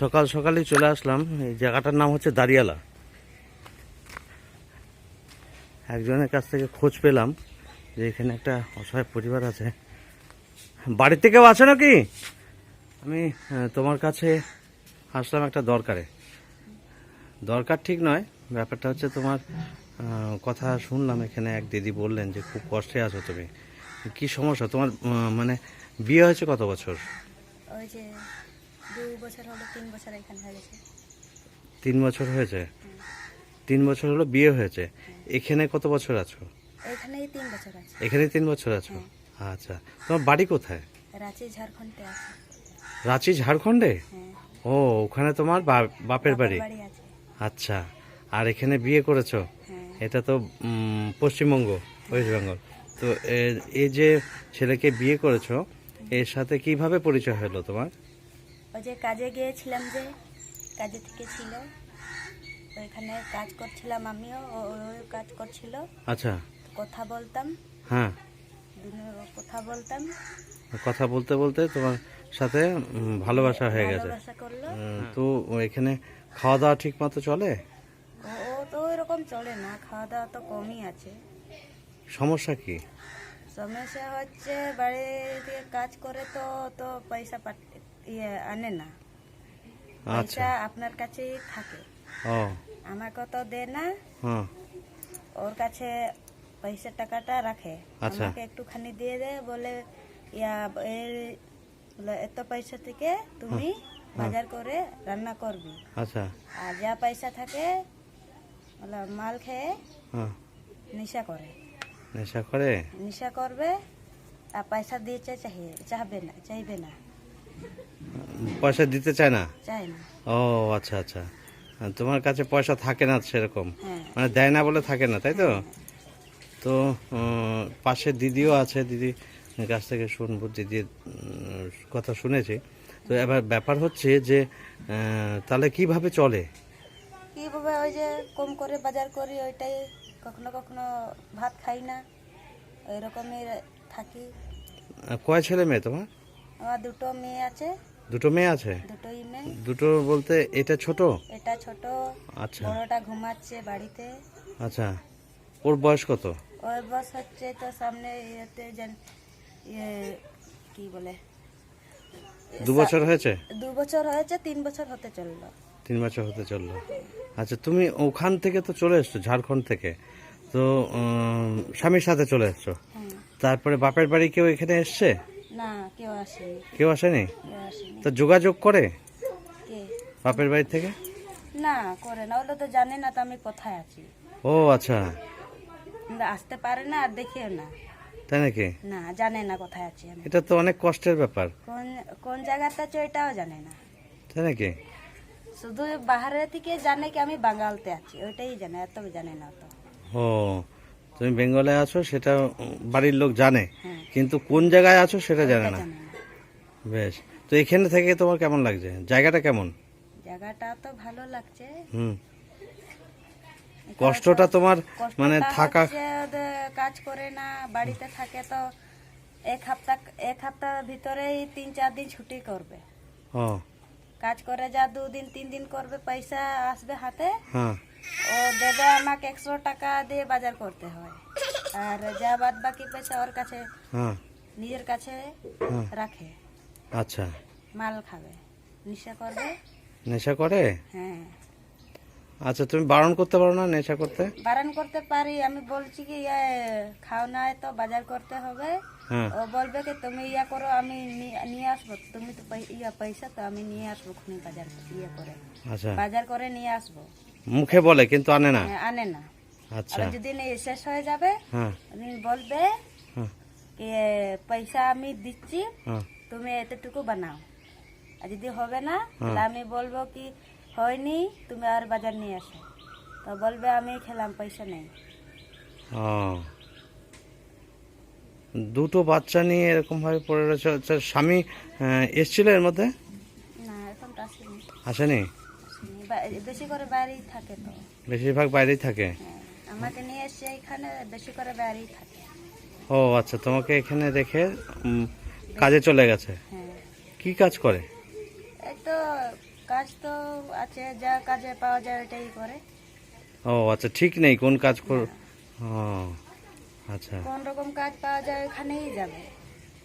সকাল সকালই চলে আসলাম। এই জায়গাটার নাম হচ্ছে দাঁড়িয়ালা। একজনের কাছ থেকে খোঁজ পেলাম যে এখানে একটা অসহায় পরিবার আছে। বাড়িতে কেউ আছে নাকি? আমি তোমার কাছে আসলাম একটা দরকারে। দরকার ঠিক নয়, ব্যাপারটা হচ্ছে তোমার কথা শুনলাম এখানে এক দিদি বললেন যে খুব কষ্টে আছো তুমি। কি সমস্যা? তোমার মানে বিয়ে হয়েছে কত বছর? দু বছর হলো তিন বছর এখানে হয়ে তিন বছর হয়েছে? তিন বছর হলো বিয়ে হয়েছে? এখানে কত বছর আছো? এখানেই তিন বছর আছে। এখানে তিন বছর আছো? আচ্ছা তোমার বাড়ি কোথায়? রাঁচি ঝাড়খণ্ডে আছে। রাঁচি ঝাড়খণ্ডে? হ্যাঁ। ও ওখানে তোমার বাপের বাড়ি? আচ্ছা আর এখানে বিয়ে করেছ? হ্যাঁ। এটা তো পশ্চিমবঙ্গ ওয়েস্ট বেঙ্গল। তো এই যে ছেলেকে বিয়ে করেছ এর সাথে কীভাবে পরিচয় হলো তোমার? ওই যে কাজে গিয়েছিলাম যে কাজে থেকে ছিল ওইখানে কাজ করছিলাম আমিও ও ওই কাজ করছিল। আচ্ছা। কথা বলতাম। হ্যাঁ। কথা বলতাম। কথা বলতে বলতে তোমার সাথে ভালোবাসা হয়ে গেছে। তো এখানে খাওয়া দাওয়া ঠিক মতো চলে? ও তো ওইরকম চলে না খাওয়া দাওয়া তো কমই আছে। সমস্যা কি? সমস্যা হচ্ছে বাড়ি থেকে কাজ করে তো তো পয়সা পাঠ- ইয়ে আনে না। আচ্ছা। আপনার কাছেই থাকে। ও। আমাকে তো দেয় না। ওর কাছে পয়সা টাকাটা রাখে। আচ্ছা। আমাকে একটুখানি দিয়ে দেয় বলে ইয়া বলে, এত পয়সা থেকে তুমি বাজার করে রান্না করবি। আচ্ছা। আর যা পয়সা থাকে মাল খেয়ে নেশা করে। নেশা করে? নেশা করবে আর পয়সা দিতে চাহিয়ে চাহবে না চাইবে না। পয়সা দিতে চায় না? ও আচ্ছা আচ্ছা। তোমার কাছে পয়সা থাকে না সেরকম? হ্যাঁ। মানে দেয় না বলে থাকে না তাই তো? তো উম, পাশে দিদিও আছে দিদি কাছ থেকে শুনব দিদির কথা শুনেছি। তো এবার ব্যাপার হচ্ছে যে তাহলে কীভাবে চলে? কীভাবে ওই যে কম করে বাজার করি ওইটাই কখনো কখনো ভাত খাই না ওই রকমই থাকি কয় ছেলে মেয়ে তোমার? আমার দুটো মেয়ে আছে। দুটো মেয়ে আছে? দুটোই মেয়ে। দুটো বলতে এটা ছোট? এটা ছোট। আচ্ছা। বড়টা ঘুমাচ্ছে বাড়িতে। আচ্ছা। ওর বয়স কত? ওর বস হচ্ছে তো সামনে ইয়েতে যেন ইয়ে কি বলে? দু বছর হয়েছে? দু বছর হয়েছে তিন বছর হতে চলল। তিন বছর হতে চলল। আচ্ছা তুমি ওখান থেকে তো চলে এসছো ঝাড়খণ্ড থেকে। তো স্বামীর সাথে চলে এসছো। হ্যাঁ। তারপরে বাপের বাড়ি কেউ এখানে এসছে? না কেউ আসেনি। কেউ আসেনি? কেউ আসেনি। তো যোগাযোগ করে? কে? বাপের বাড়ি থেকে? না করে না। ওগুলো তো জানে না তো আমি কোথায় আছি। ও আচ্ছা। কিন্তু আসতে পারে না আর দেখেও না। তাই নাকি? না জানে না কোথায় আছি আমি। এটা তো অনেক কষ্টের ব্যাপার। কোন কোন জায়গাতে আছে ওইটাও জানে না। তাই নাকি? শুধু বাহারে থেকে জানে কি আমি বাঙালতে আছি ওইটাই জানে এত জানে না তো। ও তুমি বেঙ্গলে আছো সেটা বাড়ির লোক জানে। হ্যাঁ। কিন্তু কোন জায়গায় আছো সেটা জানে না। বেশ। তো এখানে থেকে তোমার কেমন লাগছে? জায়গাটা কেমন? জায়গাটা তো ভালো লাগছে। হুম। কষ্টটা তোমার মানে থাকা কাজ করে না বাড়িতে থাকে তো এক সপ্তাহ এক সপ্তাহ ভিতরেই তিন চার দিন ছুটি করবে। ও। কাজ করে যা দুদিন তিন দিন করবে পয়সা আসবে হাতে। হ্যাঁ। ও দেবে আমাকে একশো টাকা দিয়ে বাজার করতে হয়। আর যা বাদ বাকি পয়সা ওর কাছে হ্যাঁ নিজের কাছে রাখে। আচ্ছা। মাল খাবে। নেশা করবে? নেশা করে? হ্যাঁ। আচ্ছা তুমি বারণ করতে পারো না নেশা করতে? বারণ করতে পারি আমি বলছি কি ইয়ে খাও না তো বাজার করতে হবে। হ্যাঁ। ও বলবে কি তুমি ইয়া করো আমি নিয়ে আসব। তুমি তো ইয়া পয়সা তো আমি নিয়ে আসব খুনি বাজার ইয়ে করে। আচ্ছা। বাজার করে নিয়ে আসব। মুখে বলে কিন্তু আনে না? হ্যাঁ, আনে না। আচ্ছা। শেষ হয়ে যাবে হ্যাঁ। বলবে হ্যাঁ। পয়সা আমি দিচ্ছি হ্যাঁ। তুমি এতটুকু বানাও। আর যদি হবে না তাহলে আমি বলব কি হয়নি তুমি আর বাজার নিয়ে আসো তো বলবে আমি খেলাম পয়সা নেই। দুটো বাচ্চা নিয়ে এরকম ভাবে পড়ে রয়েছে। আচ্ছা, স্বামী এসেছিল এর মধ্যে? না এখন আসেনি। আসেনি। বেশি করে বাইরেই থাকে তো। বেশিরভাগ বাইরেই থাকে? হ্যাঁ। আমাকে নিয়ে এসে এখানে বেশি করে বাইরেই থাকে। ও আচ্ছা তোমাকে এখানে রেখে কাজে চলে গেছে? হ্যাঁ। কি কাজ করে? এই তো কাজ তো আছে যা কাজে পাওয়া যায় ওইটাই করে। ও আচ্ছা ঠিক নেই কোন কাজ কর? ও আচ্ছা। কোন রকম কাজ পাওয়া যায় ওখানেই যাবে।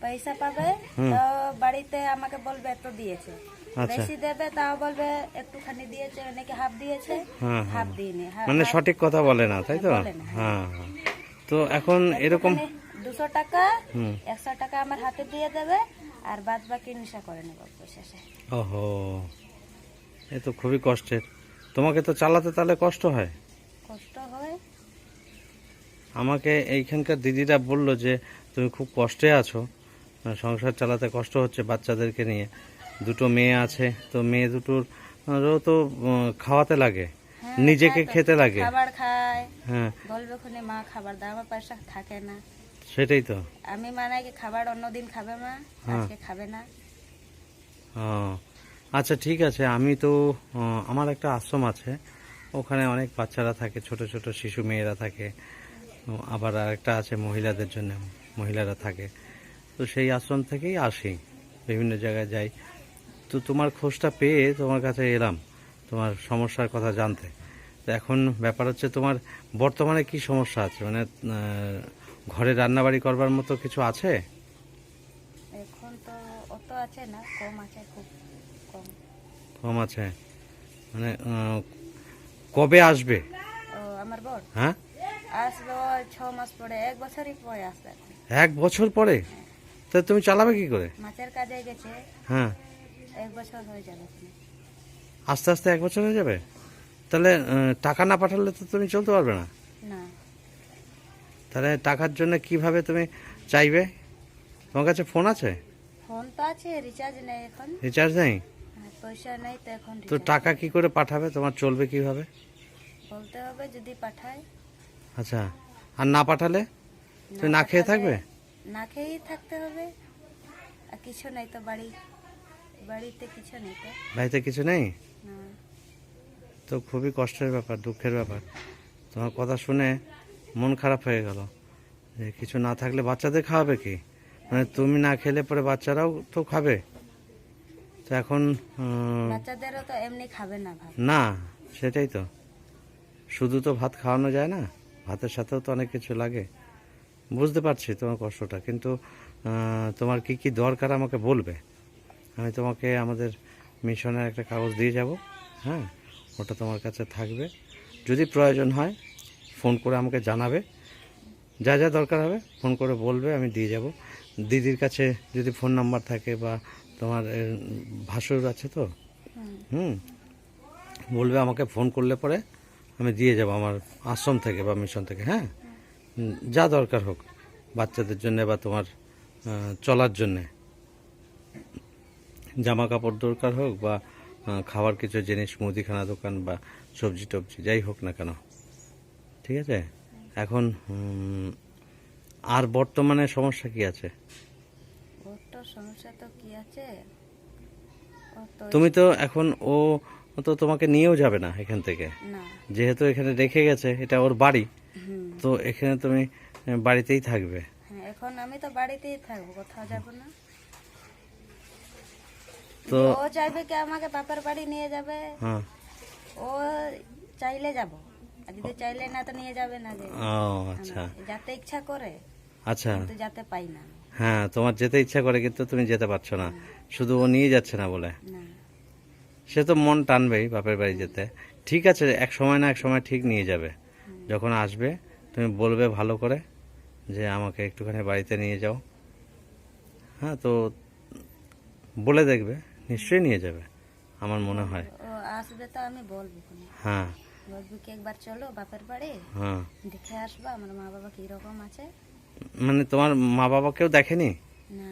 পয়সা পাবে। তো বাড়িতে আমাকে বলবে এত দিয়েছে। বেশি দেবে তাও বলবে একটুখানি দিয়েছে নাকি হাফ দিয়েছে। হ্যাঁ হাফ হ্যাঁ দিইনি মানে সঠিক কথা বলে না তাই তো? হ্যাঁ। হ্যাঁ। তো এখন এরকম দুশো টাকা একশো টাকা আমার হাতে দিয়ে দেবে আর বাদ বাকি নেশা করে নেব শেষে ওহো এ তো খুবই কষ্টের। তোমাকে তো চালাতে তাহলে কষ্ট হয়? কষ্ট হয়। আমাকে এইখানকার দিদিরা বলল যে তুমি খুব কষ্টে আছো। সংসার চালাতে কষ্ট হচ্ছে বাচ্চাদেরকে নিয়ে। দুটো মেয়ে আছে তো মেয়ে দুটোর তো খাওয়াতে লাগে হ্যাঁ, নিজেকে খেতে লাগে। খাবার খায় হ্যাঁ। বলবে খুনি মা খাবার দাও আমার পয়সা থাকে না। সেটাই তো। আমি মানে কি খাবার অন্যদিন খাবে মা? হ্যাঁ। আজকে খাবে না। ও, আচ্ছা ঠিক আছে আমি তো আমার একটা আশ্রম আছে ওখানে অনেক বাচ্চারা থাকে ছোট ছোট শিশু মেয়েরা থাকে আবার আরেকটা আছে মহিলাদের জন্য মহিলারা থাকে। তো সেই আশ্রম থেকেই আসি বিভিন্ন জায়গায় যাই। তো তোমার খোঁজটা পেয়ে তোমার কাছে এলাম তোমার সমস্যার কথা জানতে। তো এখন ব্যাপার হচ্ছে তোমার বর্তমানে কি সমস্যা আছে? মানে ঘরে রান্নাবাড়ি করবার মতো কিছু আছে? এখন তো অত আছে না কম আছে খুব কম। কম আছে? মানে কবে আসবে? আমার বর? হ্যাঁ? আসবে ও ছ মাস পরে এক বছরই পরে আসবে এক বছর পরে? তা তুমি চালাবে কি করে? মাছের কাজে গেছে। হ্যাঁ। এক বছর হয়ে যাবে আস্তে আস্তে এক বছর হয়ে যাবে? তাহলে টাকা না পাঠালে তো তুমি চলতে পারবে না। না। তাহলে টাকার জন্য কীভাবে তুমি চাইবে? তোমার কাছে ফোন আছে? ফোন তো আছে রিচার্জ নেই এখন। রিচার্জ নেই? পয়সা নেই তো এখন তো টাকা কি করে পাঠাবে? তোমার চলবে কীভাবে? বলতে হবে যদি পাঠায়। আচ্ছা আর না পাঠালে? তুমি না খেয়ে থাকবে? না খেয়েই থাকতে হবে। আর কিছু নেই তো বাড়ি। বাড়িতে কিছু নেই তো। বাড়িতে কিছু নেই? তো খুবই কষ্টের ব্যাপার দুঃখের ব্যাপার। তোমার কথা শুনে মন খারাপ হয়ে গেল যে কিছু না থাকলে বাচ্চাদের খাওয়াবে কি? মানে তুমি না খেলে পরে বাচ্চারাও তো খাবে। তো এখন বাচ্চাদেরও তো এমনি খাবে না না সেটাই তো। শুধু তো ভাত খাওয়ানো যায় না ভাতের সাথেও তো অনেক কিছু লাগে। বুঝতে পারছি তোমার কষ্টটা কিন্তু তোমার কি কি দরকার আমাকে বলবে? আমি তোমাকে আমাদের মিশনের একটা কাগজ দিয়ে যাব হ্যাঁ? ওটা তোমার কাছে থাকবে। যদি প্রয়োজন হয়, ফোন করে আমাকে জানাবে। যা যা দরকার হবে, ফোন করে বলবে, আমি দিয়ে যাব। দিদির কাছে যদি ফোন নাম্বার থাকে বা তোমার ভাসুর আছে তো? হুম। বলবে আমাকে ফোন করলে পরে আমি দিয়ে যাব আমার আশ্রম থেকে বা মিশন থেকে হ্যাঁ? যা দরকার হোক, বাচ্চাদের জন্য বা তোমার চলার জন্যে। জামা কাপড় দরকার হোক বা খাওয়ার কিছু জিনিস মুদিখানা দোকান বা সবজি টবজি যাই হোক না কেন। ঠিক আছে? এখন আর বর্তমানে সমস্যা কি আছে? সমস্যা তো কি আছে? তুমি তো এখন ও ও তো তোমাকে নিয়েও যাবে না এখান থেকে। যেহেতু এখানে রেখে গেছে এটা ওর বাড়ি। তো এখানে তুমি বাড়িতেই থাকবে। হ্যাঁ এখন আমি তো বাড়িতেই থাকব কোথাও যাব না। তো ও চাইবে কি আমাকে বাপের বাড়ি নিয়ে যাবে? হ্যাঁ। ও চাইলে যাব। আর যদি চাইলে না তো নিয়ে যাবে না যে। ও আচ্ছা। যাতে ইচ্ছা করে আচ্ছা। কিন্তু যাতে পাই না। হ্যাঁ তোমার যেতে ইচ্ছা করে কিন্তু তুমি যেতে পারছ না। শুধু ও নিয়ে যাচ্ছে না বলে। সে তো মন টানবেই বাপের বাড়ি যেতে। ঠিক আছে এক সময় না এক সময় ঠিক নিয়ে যাবে। যখন আসবে তুমি বলবে ভালো করে যে আমাকে একটুখানি বাড়িতে নিয়ে যাও। হ্যাঁ তো বলে দেখবে। নিশ্চয়ই নিয়ে যাবে আমার মনে হয়। ও আসবে তো আমি বলব হ্যাঁ। বলব কি একবার চলো বাপের বাড়ি? হ্যাঁ। দেখে আসবা আমার মা বাবা আছে? মানে তোমার মা বাবাকেও দেখেনি? না।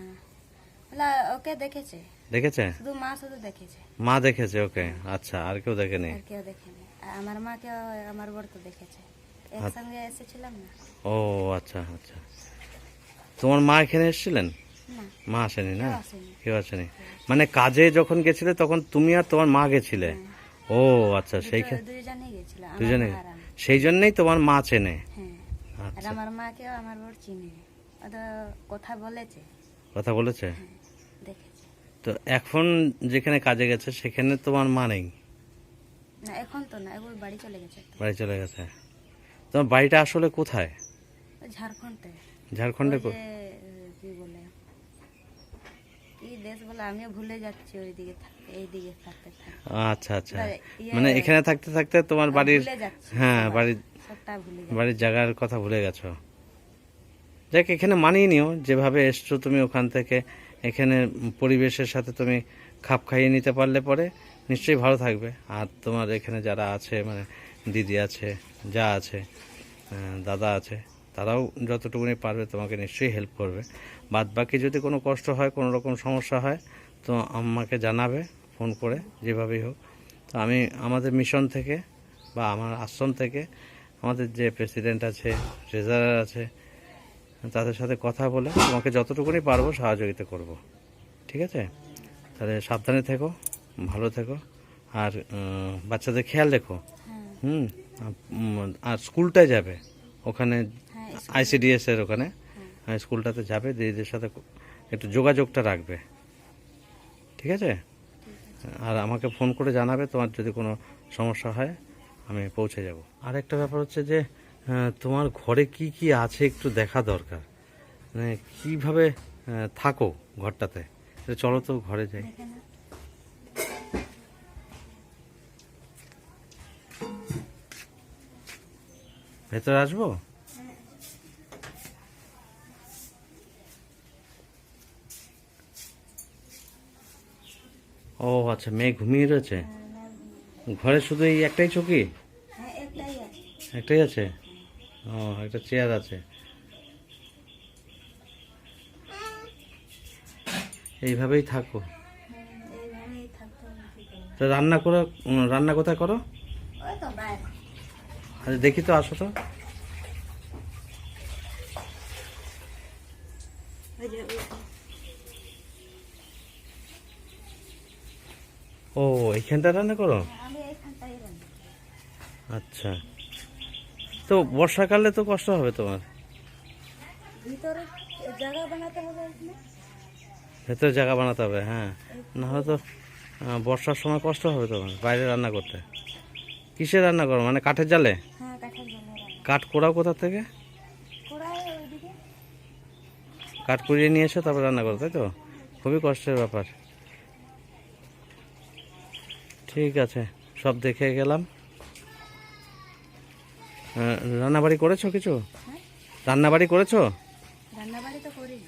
ওকে দেখেছে। দেখেছে? শুধু মা শুধু দেখেছে। মা দেখেছে ওকে। আচ্ছা আর কেউ দেখেনি? আর কেউ দেখেনি। আমার মাকেও আমার বর তো দেখেছে। একসঙ্গে এসেছিলাম না। ও আচ্ছা আচ্ছা। তোমার মা এখানে এসেছিলেন? মা আসেনি না? কেউ আসেনি। মানে কাজে যখন গেছিলে তখন তুমি আর তোমার মা গেছিলে? ও আচ্ছা সেই দুটো- দুইজনেই দুজনে। সেই জন্যই তোমার মা চেনে? হ্যাঁ। আর আচ্ছা। আমার মাকেও আমার বর চিনি। কথা বলেছে। কথা বলেছে? তো এখন যেখানে কাজে গেছে সেখানে তোমার মা নেই? না এখন তো না এবার বাড়ি চলে গেছে বাড়ি চলে গেছে। তোমার বাড়িটা আসলে কোথায়? ঝাড়খণ্ডে। ঝাড়খণ্ডে কো- বলে? দেশ বলে আমিও ভুলে যাচ্ছি ওইদিকে থাকতে এইদিকে থাকতে থাকতে। আচ্ছা আচ্ছা। ইয়ে- মানে এখানে থাকতে থাকতে তোমার বাড়ির হ্যাঁ বাড়ির বাড়ির জায়গার কথা ভুলে গেছো। দেখ এখানে মানিয়ে নিও যেভাবে এসছো তুমি ওখান থেকে। এখানে পরিবেশের সাথে তুমি খাপ খাইয়ে নিতে পারলে পরে নিশ্চয়ই ভালো থাকবে। আর তোমার এখানে যারা আছে মানে দিদি আছে যা আছে দাদা আছে তারাও যতটুকুনি পারবে তোমাকে নিশ্চয়ই হেল্প করবে। বাদ বাকি যদি কোনো কষ্ট হয় কোনো রকম সমস্যা হয় তো আমাকে জানাবে ফোন করে যেভাবেই হোক। তো আমি আমাদের মিশন থেকে বা আমার আশ্রম থেকে আমাদের যে প্রেসিডেন্ট আছে ট্রেজারার আছে তাদের সাথে কথা বলে তোমাকে যতটুকুনি পারব সহযোগিতা করব। ঠিক আছে? তাহলে সাবধানে থেকো ভালো থেকো। আর বাচ্চাদের খেয়াল রেখো। হ্যাঁ। হুম? আর, স্কুলটায় যাবে। ওখানে আইসিডিএস এর ওখানে। হ্যাঁ, স্কুলটাতে যাবে দিদিদের সাথে একটু যোগাযোগটা রাখবে। ঠিক আছে? আর আমাকে ফোন করে জানাবে তোমার যদি কোনো সমস্যা হয় আমি পৌঁছে যাব। আর একটা ব্যাপার হচ্ছে যে তোমার ঘরে কি কি আছে একটু দেখা দরকার। মানে কীভাবে থাকো ঘরটাতে? চলো তো ঘরে যাই। ভেতরে আসব? ও আচ্ছা মেয়ে ঘুমিয়ে রয়েছে? ঘরে শুধু এই একটাই চকি? হ্যাঁ একটাই আছে। ও একটা চেয়ার আছে। এইভাবেই থাকো? তো রান্না করো রান্না কোথায় করো? আচ্ছা দেখি তো আসো তো ওই যে ওই তো। ও এইখানটা রান্না করো? আচ্ছা। তো বর্ষাকালে তো কষ্ট হবে তোমার? ভিতরে জায়গা বানাতে হবে হ্যাঁ। নাহলে তো বর্ষার সময় কষ্ট হবে তোমার বাইরে রান্না করতে। কিসে রান্না করো মানে কাঠের জালে? হ্যাঁ কাঠ কোড়াও কোথা থেকে? কাঠ কুড়িয়ে নিয়ে এসে তারপর রান্না করো তাই তো? খুবই কষ্টের ব্যাপার। ঠিক আছে সব দেখে গেলাম। রান্নাবাড়ি করেছ কিছু? হ্যাঁ। রান্নাবাড়ি করেছ? রান্না বাড়ি তো করিনি।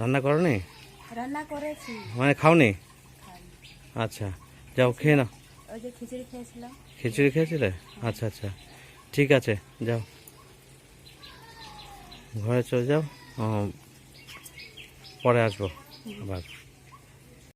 রান্না করনি? রান্না করেছি। মানে খাওনি? আচ্ছা যাও খেয়ে নাও। ওই যে খিচুড়ি খেয়েছিলাম। খিচুড়ি খেয়েছিলে? আচ্ছা আচ্ছা। ঠিক আছে যাও। ঘরে চলে যাও পরে আসব আবার।